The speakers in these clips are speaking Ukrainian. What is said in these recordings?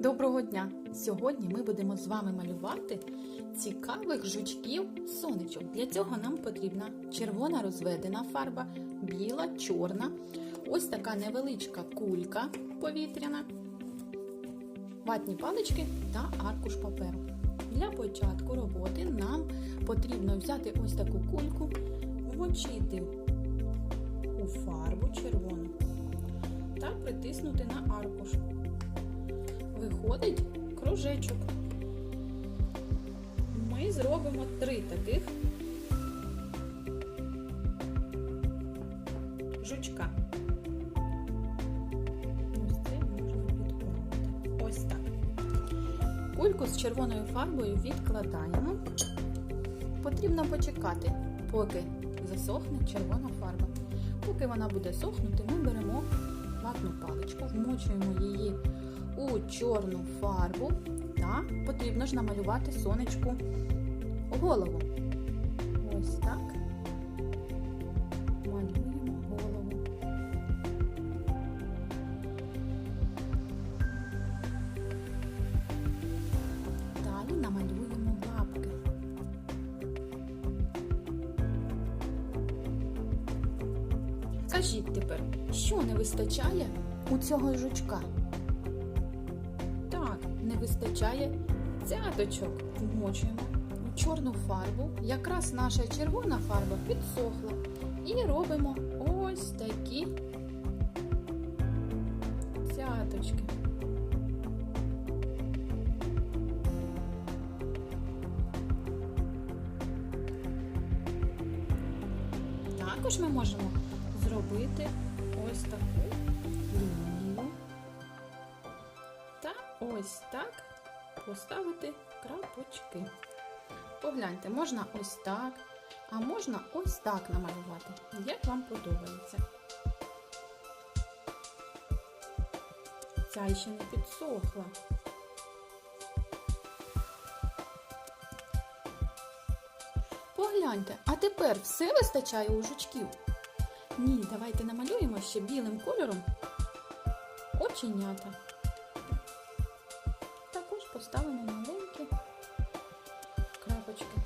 Доброго дня! Сьогодні ми будемо з вами малювати цікавих жучків сонечок. Для цього нам потрібна червона розведена фарба, біла, чорна, ось така невеличка кулька повітряна, ватні палички та аркуш паперу. Для початку роботи нам потрібно взяти ось таку кульку, вмочити у фарбу червону та притиснути на аркуш виходить кружечок. Ми зробимо три таких жучка. Ось це можна відправити. Ось так. Кульку з червоною фарбою відкладаємо. Потрібно почекати, поки засохне червона фарба. Поки вона буде сохнути, ми беремо ватну паличку, вмочуємо її у чорну фарбу та потрібно ж намалювати сонечку голову. Ось так. Малюємо голову. Далі намалюємо Скажіть тепер, що не вистачає у цього жучка? Так, не вистачає цяточок. Вмочуємо у чорну фарбу. Якраз наша червона фарба підсохла. І робимо ось такі цяточки. Також ми можемо зробити ось таку лінію. Та ось так поставити крапочки. Погляньте, можна ось так, а можна ось так намалювати, як вам подобається. Ця ще не підсохла. Погляньте, а тепер все вистачає у жучків? Ні, давайте намалюємо ще білим кольором оченята. Також поставимо маленькі крапочки.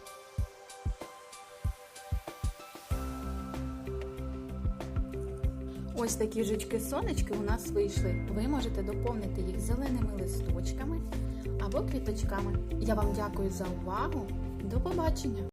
Ось такі жучки-сонечки у нас вийшли. Ви можете доповнити їх зеленими листочками або квіточками. Я вам дякую за увагу. До побачення!